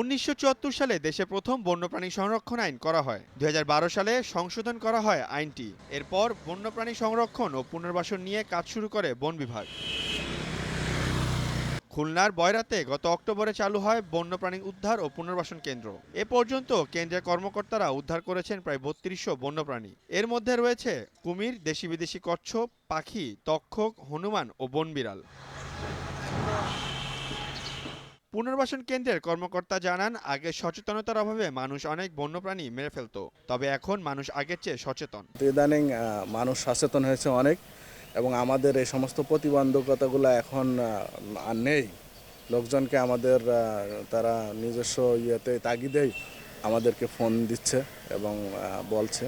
উনিশশো চুয়াত্তর সালে দেশে প্রথম বন্যপ্রাণী সংরক্ষণ আইন করা হয়। দু হাজার বারো সালে সংশোধন করা হয় আইনটি। এরপর বন্যপ্রাণী সংরক্ষণ ও পুনর্বাসন নিয়ে কাজ শুরু করে বন বিভাগ। খুলনার বয়রাতে গত অক্টোবরে চালু হয় বন্যপ্রাণী উদ্ধার ও পুনর্বাসন কেন্দ্র। এ পর্যন্ত কেন্দ্রের কর্মকর্তারা উদ্ধার করেছেন প্রায় বত্রিশশো বন্যপ্রাণী। এর মধ্যে রয়েছে কুমির, দেশি বিদেশি কচ্ছপ, পাখি তক্ষক হনুমান ও বনবিড়াল পুনর্বাসন কেন্দ্রের কর্মকর্তা জানান, আগে সচেতনতার অভাবে মানুষ অনেক বন্যপ্রাণী মেরে ফেলতো, তবে এখন মানুষ আগের চেয়ে সচেতন। ইদানিং মানুষ সচেতন হয়েছে অনেক এবং আমাদের এই সমস্ত প্রতিবন্ধকতাগুলো এখন আর নেই। লোকজনকে আমাদের তারা নিজস্ব ইয়েতে তাগিদেই আমাদেরকে ফোন দিচ্ছে এবং বলছে।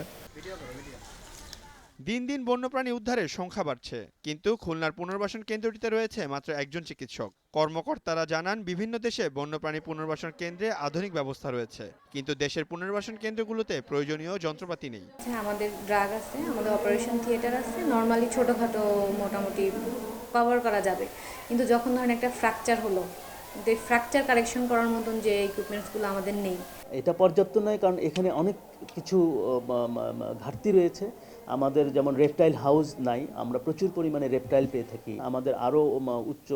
দিন দিন বন্যপ্রাণী উদ্ধারের সংখ্যা বাড়ছে কিন্তু খুলনার পুনর্বাসন কেন্দ্রটিতে রয়েছে মাত্র একজন চিকিৎসক। কর্মকর্তারা জানান বিভিন্ন দেশে বন্যপ্রাণী পুনর্বাসন কেন্দ্রে আধুনিক ব্যবস্থা রয়েছে কিন্তু দেশের পুনর্বাসন কেন্দ্রগুলোতে প্রয়োজনীয় যন্ত্রপাতি নেই। আছে আমাদের ড্রাগ আছে আমাদের অপারেশন থিয়েটার আছে। নর্মালি ছোটোখাটো মোটামুটি কভার করা যাবে। কিন্তু যখন ধরেন একটা ফ্র্যাকচার হলো ফ্র্যাকচার কারেকশন করার মতন যে ইকুইপমেন্টসগুলো আমাদের নেই। এটা পর্যাপ্ত নয় কারণ এখানে অনেক কিছু ঘাটতি রয়েছে। আমাদের যেমন রেপটাইল হাউস নাই, আমরা প্রচুর পরিমাণে রেপটাইল পেয়ে থাকি। আমাদের আরও উচ্চ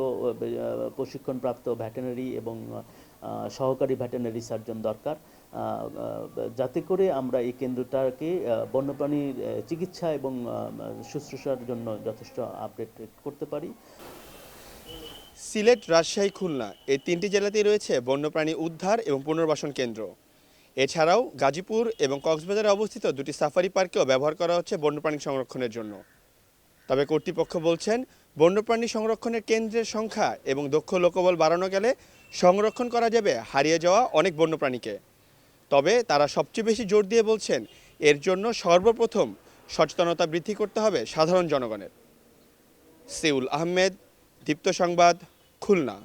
প্রশিক্ষণপ্রাপ্ত ভ্যাটেনারি এবং সহকারী ভ্যাটেনারি সার্জন দরকার। যাতে করে আমরা এই কেন্দ্রটাকে বন্যপ্রাণীর চিকিৎসা এবং শুশ্রূষার জন্য যথেষ্ট আপডেট করতে পারি। সিলেট, রাজশাহী, খুলনা, এই তিনটি জেলাতেই রয়েছে বন্যপ্রাণী উদ্ধার এবং পুনর্বাসন কেন্দ্র। এছাড়াও গাজীপুর এবং কক্সবাজারে অবস্থিত দুটি সাফারি পার্কেও ব্যবহার করা হচ্ছে বন্যপ্রাণী সংরক্ষণের জন্য। তবে কর্তৃপক্ষ বলছেন, বন্যপ্রাণী সংরক্ষণের কেন্দ্রের সংখ্যা এবং দক্ষ লোকবল বাড়ানো গেলে সংরক্ষণ করা যাবে হারিয়ে যাওয়া অনেক বন্যপ্রাণীকে। তবে তারা সবচেয়ে বেশি জোর দিয়ে বলছেন, এর জন্য সর্বপ্রথম সচেতনতা বৃদ্ধি করতে হবে সাধারণ জনগণের। সেউল আহমেদ, দীপ্ত সংবাদ, খুলনা।